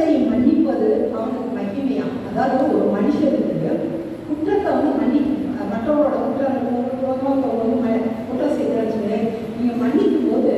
குற்றத்தை மன்னிப்பது அவனுக்கு மகிமையா அதாவது ஒரு மனுஷனுக்கு குற்றத்தை வந்து மன்னி மற்றவரோட குற்றம் குற்றம் செய்கிறேன்னு சொல்லி நீங்கள் மன்னிக்கும் போது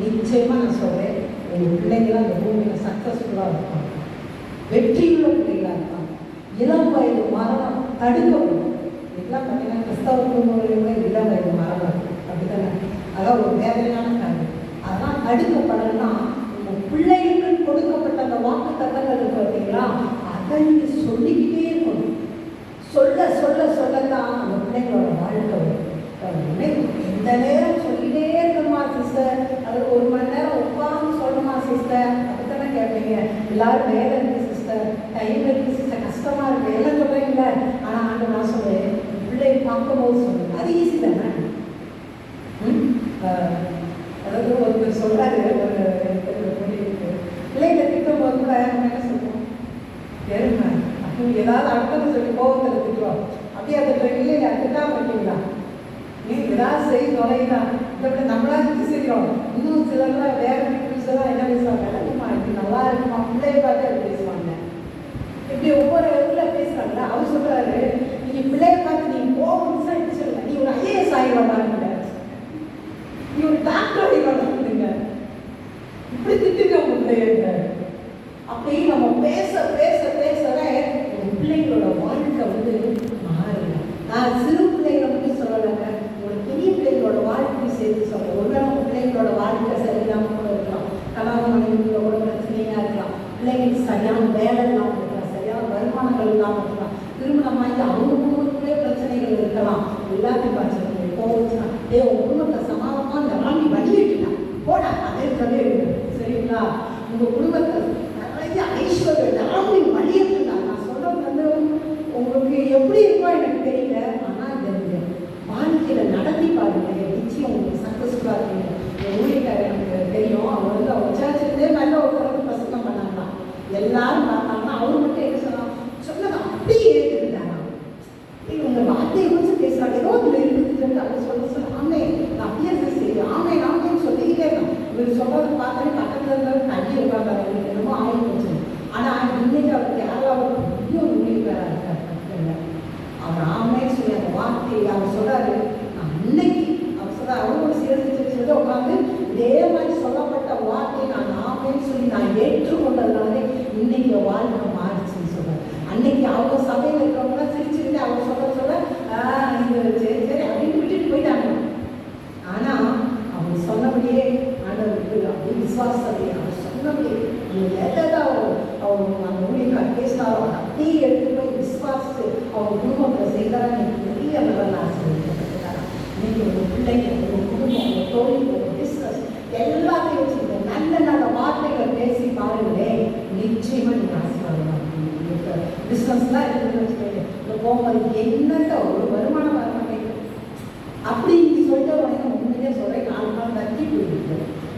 நிச்சயமாக நான் சொல்கிறேன் எங்கள் பிள்ளைங்களாம் அந்த பூமியில் சக்ஸஸ்ஃபுல்லாக இருப்பாங்க. வெற்றியுள்ள பிள்ளைகளாக இருப்பாங்க. இளம் வயது மரணம் தடுக்கவும் இதெல்லாம் பார்த்தீங்கன்னா கிறிஸ்தவ குடும்பங்களோட இளம் வயது மரணம் அப்படி தானே அதான் ஒரு வேதனையான காரணம் அதெல்லாம் தடுக்கப்படணும்னா உங்கள் பிள்ளைகளுக்கு கொடுக்கப்பட்ட அந்த வாக்கு தத்தங்கள் பார்த்தீங்களா? அதை எல்லாரும் வேலை இருக்குது சிஸ்டர் டைம் இருக்குது சிஸ்டர் கஷ்டமாக இருக்கு. எல்லாம் சொல்கிறீங்கள ஆனால் ஆண்டு நான் சொல்கிறேன் பிள்ளை பார்க்கும் போது சொல்லுங்கள் அது ஈஸி தானே? அதாவது ஒருத்தர் சொல்கிறாரு ஒரு மொழி இருக்குது பிள்ளைங்க திட்டம் போது கூட என்ன சொல்லுவோம்? எருங்க அப்போ ஏதாவது அடுத்தது சொல்லி கோபத்தில் திட்டுவோம். அப்படியே அந்த இல்லை இல்லை அதுதான் பண்ணிங்களா நீ ஏதாவது செய்ய தொலைதான் இதை விட நம்மளாக செய்கிறோம் இன்னும் சிலர்லாம் வேற இது நல்லா இருக்குமா? பிள்ளை பார்த்து அது பேசுவாங்க. இப்படி ஒவ்வொரு இடத்துல பேசுறாங்க அவர் சொல்றாரு நீங்க பிள்ளை பார்த்து நீ போகணும்னு சொல்லி சொல்லுங்க நீ ஒரு ஐஏஎஸ் ஆகிடுவா நீ ஒரு டாக்டர்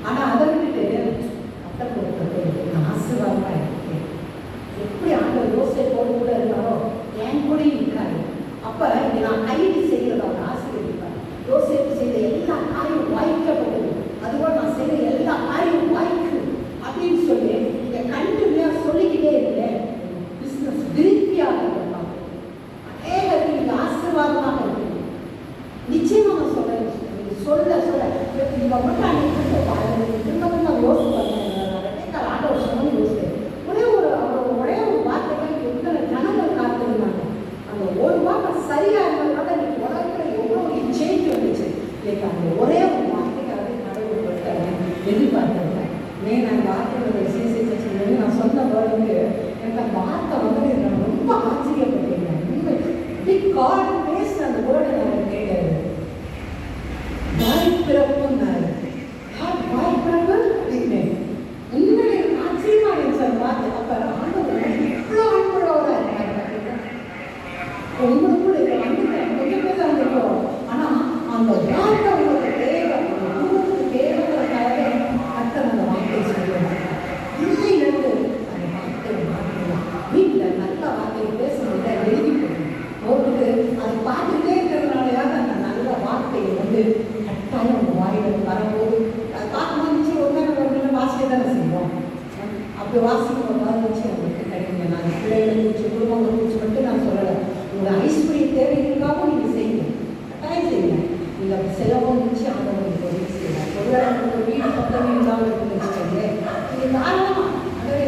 ஆனால் அதை விட்டுட்டு அத்தை கொடுத்தது ஆசீர்வாதமாக இருக்கும் ஒரு நான் சொன்ன பிறகு எனக்கு அந்த வந்து ரொம்ப ஆச்சரியப்பட்டேன் ట్రై చేయాలి ఇలా సెలవు నుంచి ఆనందం చేయాలి ఎవరైనా వీటి సొంతం ఇందాలు తెలుసుకోండి ఇది కారణమా అదే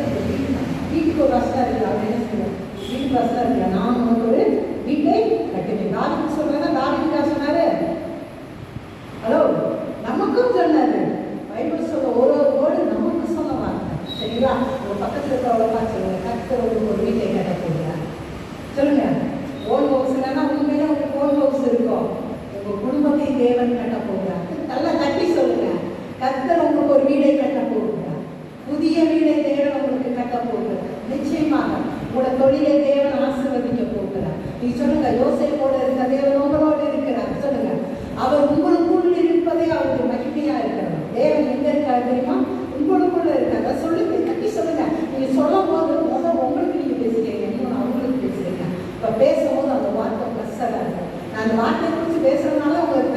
వీటికి వస్తారు ఇలా వీటికి వస్తారు ఇలా నా మనకు வீட்டை கட்டினேன் ராஜன் சொல்றேன் தேவன் எங்கே இருக்காரு தெரியுமா? உங்களுக்குள்ள இருக்காங்க சொல்லுங்க கட்டி சொல்லுங்க. நீங்கள் சொல்லும் போது முதல் உங்களுக்கு நீங்கள் பேசுகிறீங்க இன்னும் அவங்களுக்கு பேசுகிறீங்க இப்போ பேசும்போது அந்த வார்த்தை ப்ளஸ்ஸராக இருக்கும் நான் அந்த வார்த்தை குறித்து பேசுகிறதுனால உங்களுக்கு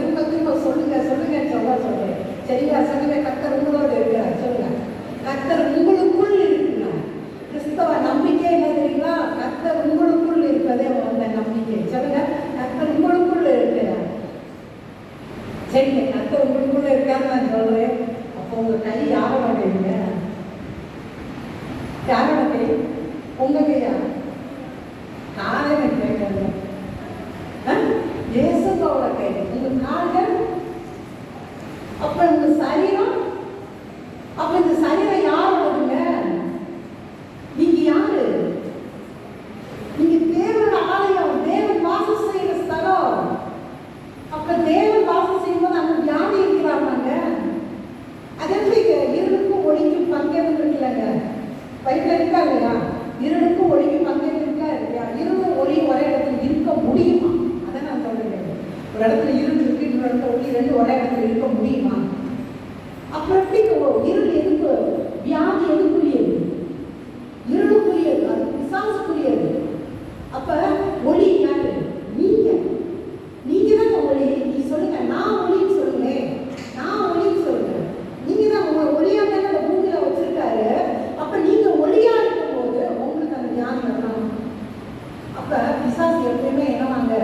பிசாசு எப்பயுமே என்ன வாங்க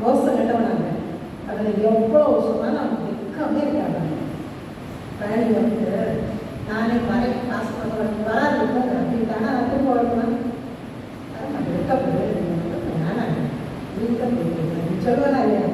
ரோசை கட்டவனாங்க அதில் எவ்வளோ சொன்னாலும் அவங்க வெக்கமே இருக்காங்க. பழனி வந்து நானே வரேன் காசு பண்ணுறேன் வராது அப்படின்ட்டானா அது போடணும் வெக்கப்படுது நானா வீட்டை போயிடுவேன் சொல்லுவேன் இல்லையா?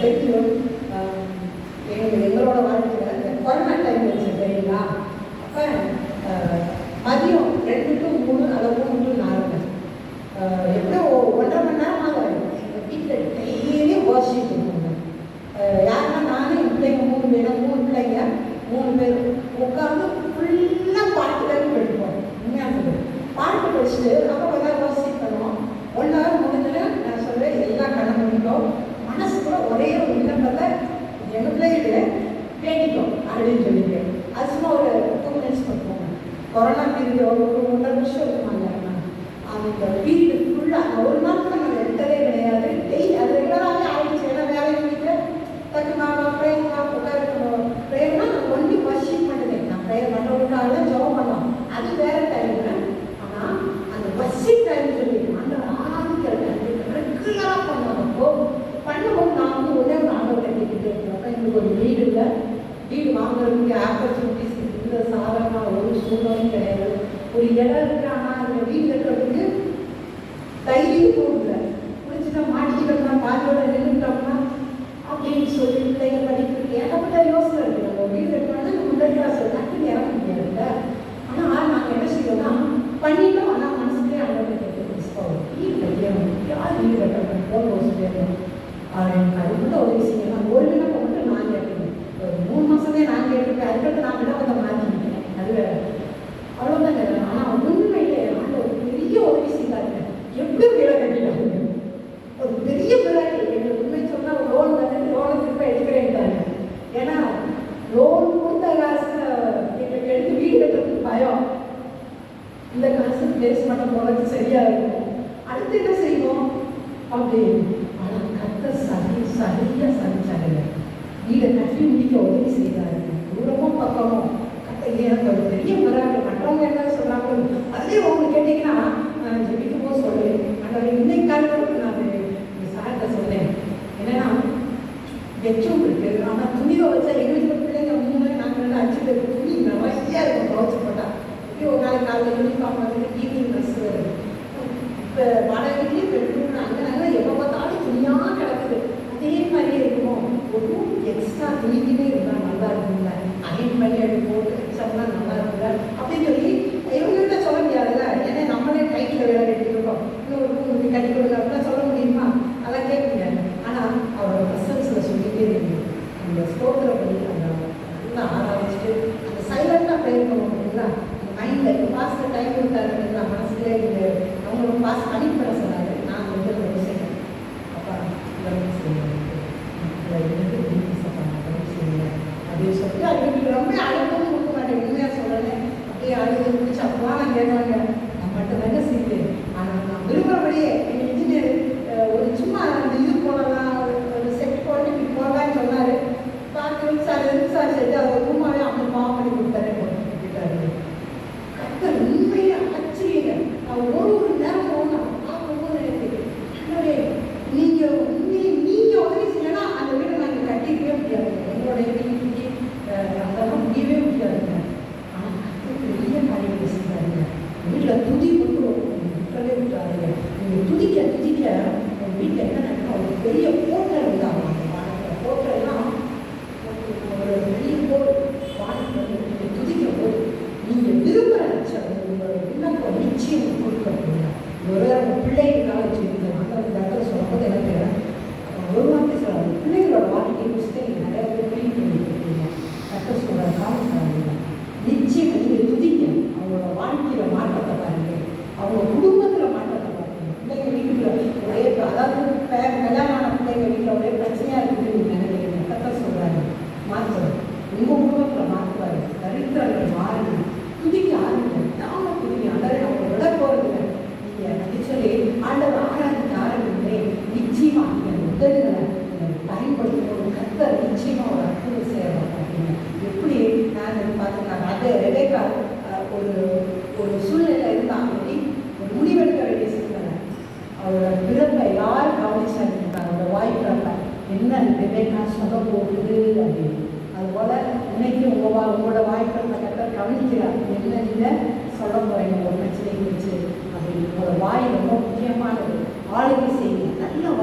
Thank you. வேற டைம் ஆனா அந்த வசிங் டைம் அந்த ஆதிக்கிற டைம் ரெகுலரா பண்ணுறப்போ பண்ணும்போது நான் எங்களுக்கு ஒரு வீடு இல்லை. வீடு வாங்குறதுக்கு ஆப்பர்ச்சுனிட்டிஸ் இல்லை சாதாரண ஒரு சூழ்நிலையும் கிடையாது. ஒரு இடம் இருக்கிற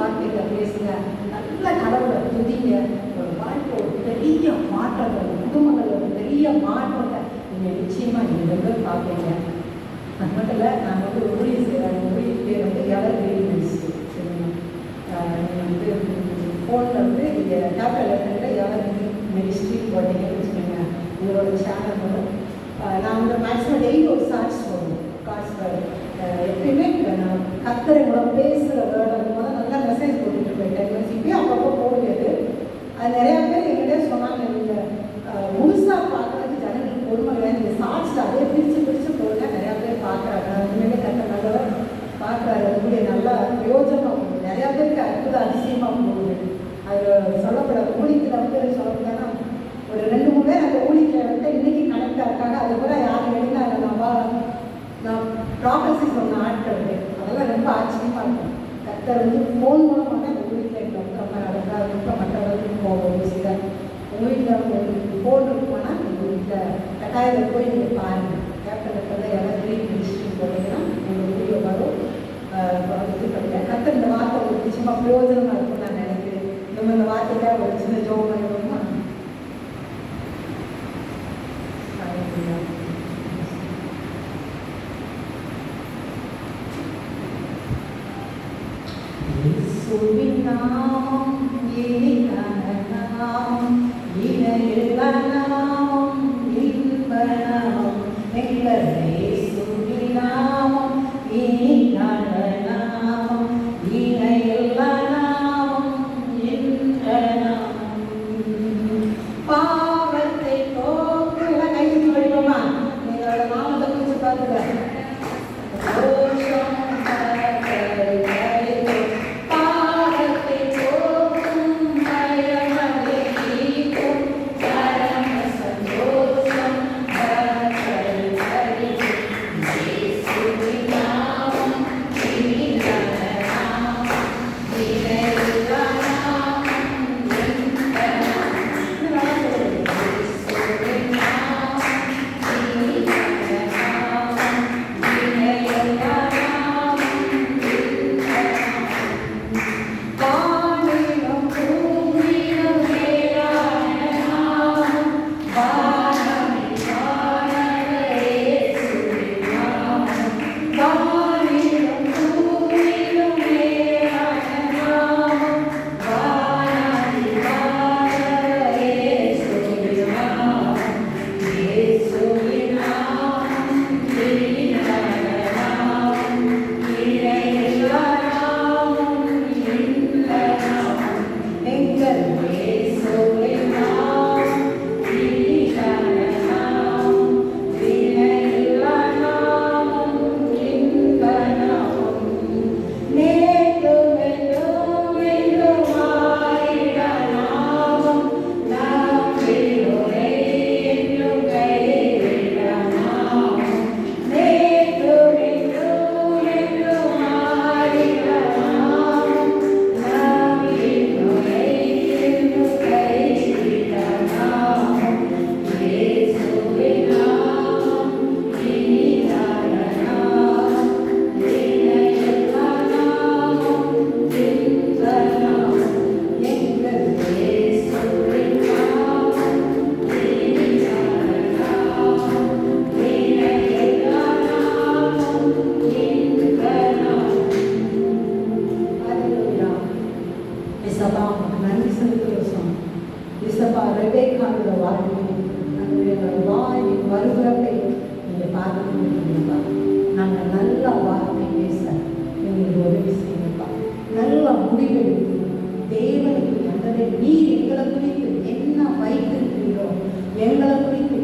வார்த்தையில் பேசுங்க. நல்ல கடவுளை துதிங்க. ஒரு வாழ்க்கை ஒரு பெரிய மாற்றத்தை குடும்பங்களில் ஒரு பெரிய மாற்றத்தை நீங்கள் நிச்சயமாக நீங்கள் பார்ப்பீங்க. அது மட்டும் இல்லை நான் வந்து ஊழியர் செய்கிறாங்க ஊழியர் பேர் வந்து எவர் கிரீன்ஸ் வந்து ஃபோனில் வந்து நீங்கள் கேபிட்டல் லெட்டரில் எவர் மினிஸ்ட்ரி போட்டீங்கன்னு வச்சுக்கோங்க. உங்களோட சேனல் வரும் நான் வந்து மேக்ஸிமம் டெய்லி ஒரு சார்ஜ் போடுவோம் காசு எப்பயுமே நான் கத்துறவங்களோட பேசுகிற வேர்டு கட்டாயம் போய் நீங்கள் பாருங்கள் கேப்டன் இருக்கிறத எல்லாம் கிளீன் மினிஸ்ட்ரி போனீங்கன்னா உங்கள் வீடியோ வரும். இது பண்ணுங்கள் கற்று இந்த வார்த்தை உங்களுக்கு நிச்சயமாக பிரயோஜனமாக இருக்கும். நாங்கள் நல்லா வார்த்தை பேச எங்களுக்கு உதவி செய்யப்பா நல்லா முடிவெடுத்து தேவனுக்கு நல்லதை நீர் எங்களை குறித்து என்ன வைத்திருக்கிறீரோ எங்களை குறித்து